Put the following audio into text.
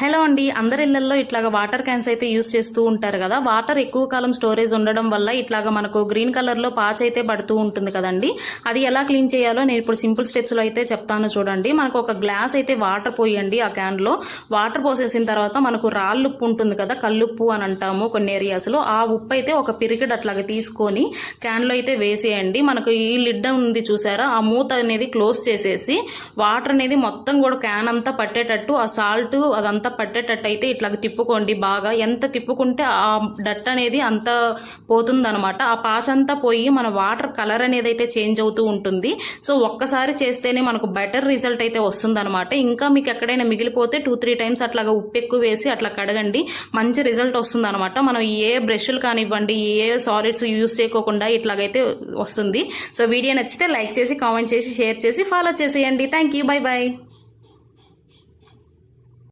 Hello అండి. అందరి ఇళ్ళలో ఇట్లాగ వాటర్ క్యాన్స్ అయితే యూస్ చేస్తూ ఉంటారు కదా. వాటర్ ఎక్కువ కాలం స్టోరేజ్ ఉండడం వల్ల ఇట్లాగ మనకు గ్రీన్ కలర్లో పాచ్ అయితే పడుతూ ఉంటుంది కదండి. అది ఎలా క్లీన్ చేయాలో నేను ఇప్పుడు సింపుల్ స్టెప్స్లో అయితే చెప్తాను చూడండి. మనకు ఒక గ్లాస్ అయితే వాటర్ పోయండి ఆ క్యాన్లో వాటర్ పోసేసిన తర్వాత మనకు రాళ్ళు ఉప్పు ఉంటుంది కదా కల్లుప్పు అని అంటాము కొన్ని ఏరియాస్లో ఆ ఉప్పు అయితే ఒక పిరికిడ్ అట్లాగా తీసుకొని క్యాన్లో అయితే వేసేయండి. మనకు ఈ లిడ్ ఉంది చూసారా? ఆ మూత అనేది క్లోజ్ చేసేసి వాటర్ అనేది మొత్తం కూడా క్యాన్ అంతా పట్టేటట్టు ఆ సాల్ట్ అదంతా అంతా పట్టేటట్టయితే ఇట్లా తిప్పుకోండి బాగా. ఎంత తిప్పుకుంటే ఆ డట్ అనేది అంత పోతుందనమాట. ఆ పాచ్ అంతా పోయి మన వాటర్ కలర్ అనేది అయితే చేంజ్ అవుతూ ఉంటుంది. సో ఒక్కసారి చేస్తేనే మనకు బెటర్ రిజల్ట్ అయితే వస్తుందనమాట. ఇంకా మీకు ఎక్కడైనా మిగిలిపోతే టూ త్రీ టైమ్స్ అట్లాగా ఉప్పు ఎక్కువ వేసి అట్లా కడగండి. మంచి రిజల్ట్ వస్తుందనమాట. మనం ఏ బ్రష్లు కానివ్వండి ఏ సాలిడ్స్ యూస్ చేయకోకుండా ఇట్లాగైతే వస్తుంది. సో వీడియో నచ్చితే లైక్ చేసి కామెంట్ చేసి షేర్ చేసి ఫాలో చేసేయండి. Thank you bye. బాయ్